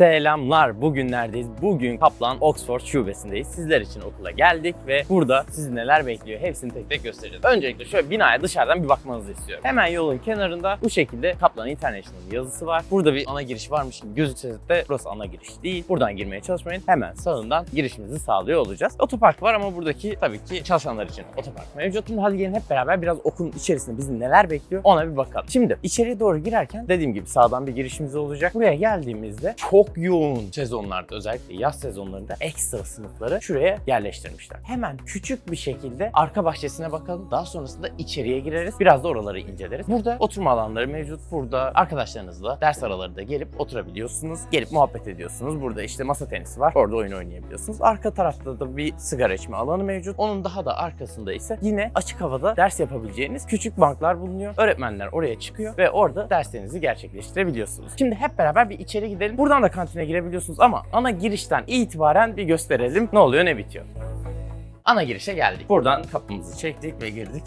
Selamlar. Bugün neredeyiz? Bugün Kaplan Oxford şubesindeyiz. Sizler için okula geldik ve burada sizi neler bekliyor hepsini tek tek göstereceğiz. Öncelikle şöyle binaya dışarıdan bir bakmanızı istiyorum. Hemen yolun kenarında bu şekilde Kaplan International yazısı var. Burada bir ana giriş varmış gibi gözükse de burası ana giriş değil. Buradan girmeye çalışmayın. Hemen sağından girişimizi sağlıyor olacağız. Otopark var ama buradaki tabii ki çalışanlar için otopark mevcut. Şimdi hadi gelin hep beraber biraz okulun içerisinde bizi neler bekliyor ona bir bakalım. Şimdi içeriye doğru girerken dediğim gibi sağdan bir girişimiz olacak. Buraya geldiğimizde çok yoğun sezonlarda özellikle yaz sezonlarında ekstra sınıfları şuraya yerleştirmişler. Hemen küçük bir şekilde arka bahçesine bakalım. Daha sonrasında içeriye gireriz. Biraz da oraları inceleriz. Burada oturma alanları mevcut. Burada arkadaşlarınızla ders araları da gelip oturabiliyorsunuz. Gelip muhabbet ediyorsunuz. Burada işte masa tenisi var. Orada oyun oynayabiliyorsunuz. Arka tarafta da bir sigara içme alanı mevcut. Onun daha da arkasında ise yine açık havada ders yapabileceğiniz küçük banklar bulunuyor. Öğretmenler oraya çıkıyor ve orada derslerinizi gerçekleştirebiliyorsunuz. Şimdi hep beraber bir içeri gidelim. Buradan da kantine girebiliyorsunuz ama ana girişten itibaren bir gösterelim ne oluyor ne bitiyor. Ana girişe geldik. Buradan kapımızı çektik ve girdik.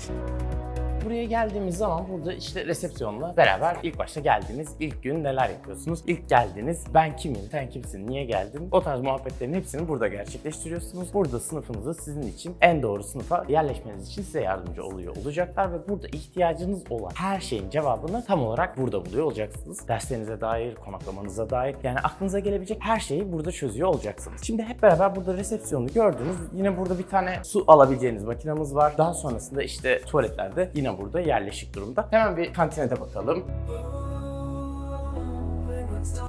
Buraya geldiğimiz zaman burada işte resepsiyonla beraber ilk başta geldiğiniz ilk gün neler yapıyorsunuz? İlk geldiniz ben kimim, sen kimsin, niye geldin? O tarz muhabbetlerin hepsini burada gerçekleştiriyorsunuz. Burada sınıfınızı sizin için en doğru sınıfa yerleşmeniz için size yardımcı oluyor olacaklar ve burada ihtiyacınız olan her şeyin cevabını tam olarak burada buluyor olacaksınız. Derslerinize dair, konaklamanıza dair yani aklınıza gelebilecek her şeyi burada çözüyor olacaksınız. Şimdi hep beraber burada resepsiyonu gördünüz. Yine burada bir tane su alabileceğiniz makinamız var. Daha sonrasında işte tuvaletlerde yine burada yerleşik durumda. Hemen bir kantine de bakalım.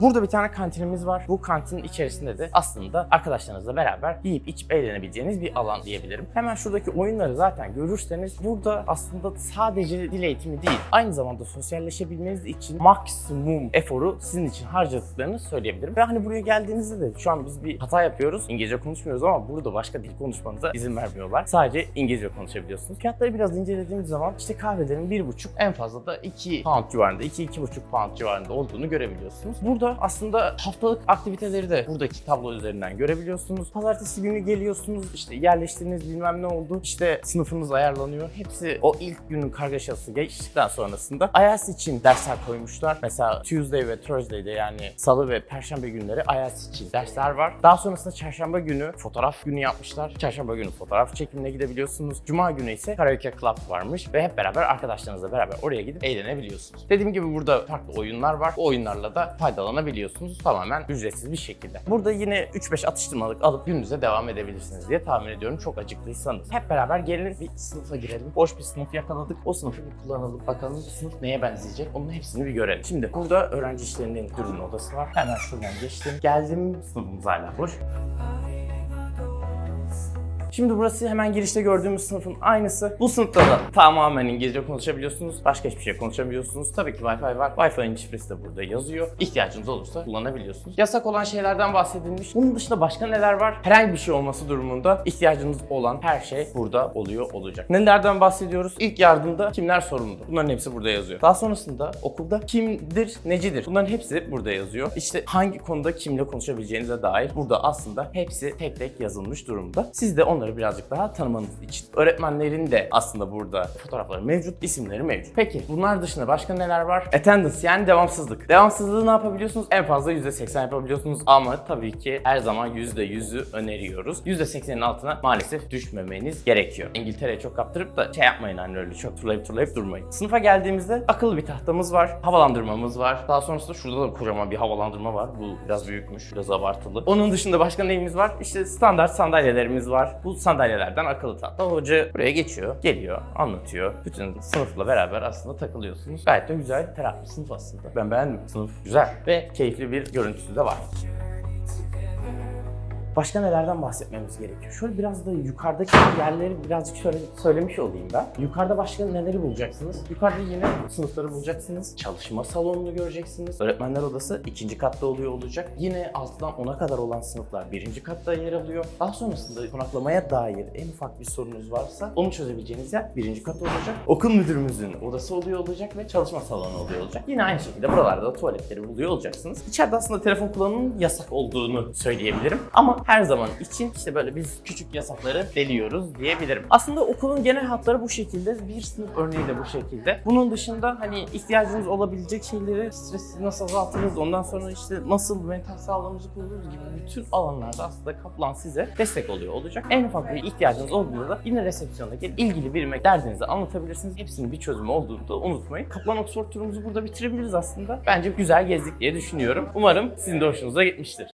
Burada bir tane kantinimiz var. Bu kantinin içerisinde de aslında arkadaşlarınızla beraber yiyip içip eğlenebileceğiniz bir alan diyebilirim. Hemen şuradaki oyunları zaten görürseniz burada aslında sadece dil eğitimi değil, aynı zamanda sosyalleşebilmeniz için maksimum eforu sizin için harcadıklarını söyleyebilirim. Ve hani buraya geldiğinizde de şu an biz bir hata yapıyoruz. İngilizce konuşmuyoruz ama burada başka dil konuşmanıza izin vermiyorlar. Sadece İngilizce konuşabiliyorsunuz. Fiyatları biraz incelediğimiz zaman işte kahvelerin 1,5 en fazla da 2 pound civarında, 2-2,5 pound civarında olduğunu görebiliyorsunuz. Burada aslında haftalık aktiviteleri de buradaki tablo üzerinden görebiliyorsunuz. Pazartesi günü geliyorsunuz, işte yerleştiğiniz bilmem ne oldu, işte sınıfınız ayarlanıyor. Hepsi o ilk günün kargaşası geçtikten sonrasında IELTS için dersler koymuşlar. Mesela Tuesday ve Thursday'de yani salı ve perşembe günleri IELTS için dersler var. Daha sonrasında çarşamba günü fotoğraf günü yapmışlar. Çarşamba günü fotoğraf çekimine gidebiliyorsunuz. Cuma günü ise karaoke club varmış ve hep beraber arkadaşlarınızla beraber oraya gidip eğlenebiliyorsunuz. Dediğim gibi burada farklı oyunlar var. O oyunlarla da faydalanabiliyorsunuz tamamen ücretsiz bir şekilde. Burada yine 3-5 atıştırmalık alıp gününüze devam edebilirsiniz diye tahmin ediyorum çok acıklıysanız. Hep beraber gelin bir sınıfa girelim. Boş bir sınıf yakaladık. O sınıfı bir kullanalım. Bakalım sınıf neye benzeyecek? Onun hepsini bir görelim. Şimdi burada öğrenci işlerinin ürün odası var. Hemen şuradan geçtim. Geldim. Sınıfımız hala boş. Şimdi burası hemen girişte gördüğümüz sınıfın aynısı. Bu sınıfta da tamamen İngilizce konuşabiliyorsunuz. Başka hiçbir şey konuşamıyorsunuz. Tabii ki Wi-Fi var. Wi-Fi'nin şifresi de burada yazıyor. İhtiyacınız olursa kullanabiliyorsunuz. Yasak olan şeylerden bahsedilmiş. Bunun dışında başka neler var? Herhangi bir şey olması durumunda ihtiyacınız olan her şey burada oluyor olacak. Nelerden bahsediyoruz? İlk yardımda kimler sorumludur? Bunların hepsi burada yazıyor. Daha sonrasında okulda kimdir, necidir? Bunların hepsi burada yazıyor. İşte hangi konuda kimle konuşabileceğinize dair burada aslında hepsi tek tek yazılmış durumda. Siz de onları birazcık daha tanımanız için. Öğretmenlerin de aslında burada fotoğrafları mevcut, isimleri mevcut. Peki bunlar dışında başka neler var? Attendance yani devamsızlık. Devamsızlığı ne yapabiliyorsunuz? En fazla %80 yapabiliyorsunuz ama tabii ki her zaman %100'ü öneriyoruz. %80'in altına maalesef düşmemeniz gerekiyor. İngiltere'ye çok kaptırıp da şey yapmayın hani öyle çok turlayıp turlayıp durmayın. Sınıfa geldiğimizde akıllı bir tahtamız var, havalandırmamız var. Daha sonrasında şurada da kocaman bir havalandırma var. Bu biraz büyükmüş, biraz abartılı. Onun dışında başka neyimiz var? İşte standart sandalyelerimiz var. Bu sandalyelerden akıllı tahta. Hoca buraya geçiyor, geliyor, anlatıyor. Bütün sınıfla beraber aslında takılıyorsunuz. Gayet de güzel, ferah bir sınıf aslında. Ben beğendim. Sınıf güzel ve keyifli bir görüntüsü de var. Başka nelerden bahsetmemiz gerekiyor? Şöyle biraz da yukarıdaki yerleri birazcık şöyle söylemiş olayım ben. Yukarıda başka neleri bulacaksınız? Yukarıda yine sınıfları bulacaksınız. Çalışma salonunu göreceksiniz. Öğretmenler odası ikinci katta oluyor olacak. Yine alttan 10'a kadar olan sınıflar birinci katta yer alıyor. Daha sonrasında konaklamaya dair en ufak bir sorunuz varsa onu çözebileceğiniz yer birinci kat olacak. Okul müdürümüzün odası oluyor olacak ve çalışma salonu oluyor olacak. Yine aynı şekilde buralarda da tuvaletleri buluyor olacaksınız. İçeride aslında telefon kullanımının yasak olduğunu söyleyebilirim. Ama her zaman için işte böyle biz küçük yasakları deliyoruz diyebilirim. Aslında okulun genel hatları bu şekilde. Bir sınıf örneği de bu şekilde. Bunun dışında hani ihtiyacınız olabilecek şeyleri stresi nasıl azaltırız, ondan sonra işte nasıl mental sağlığımızı koruruz gibi bütün alanlarda aslında Kaplan size destek oluyor olacak. En ufak bir ihtiyacınız olduğunda da yine resepsiyona gelip ilgili birime derdinizi anlatabilirsiniz. Hepsinin bir çözümü olduğunu da unutmayın. Kaplan Oxford turumuzu burada bitirebiliriz aslında. Bence güzel gezdik diye düşünüyorum. Umarım sizin de hoşunuza gitmiştir.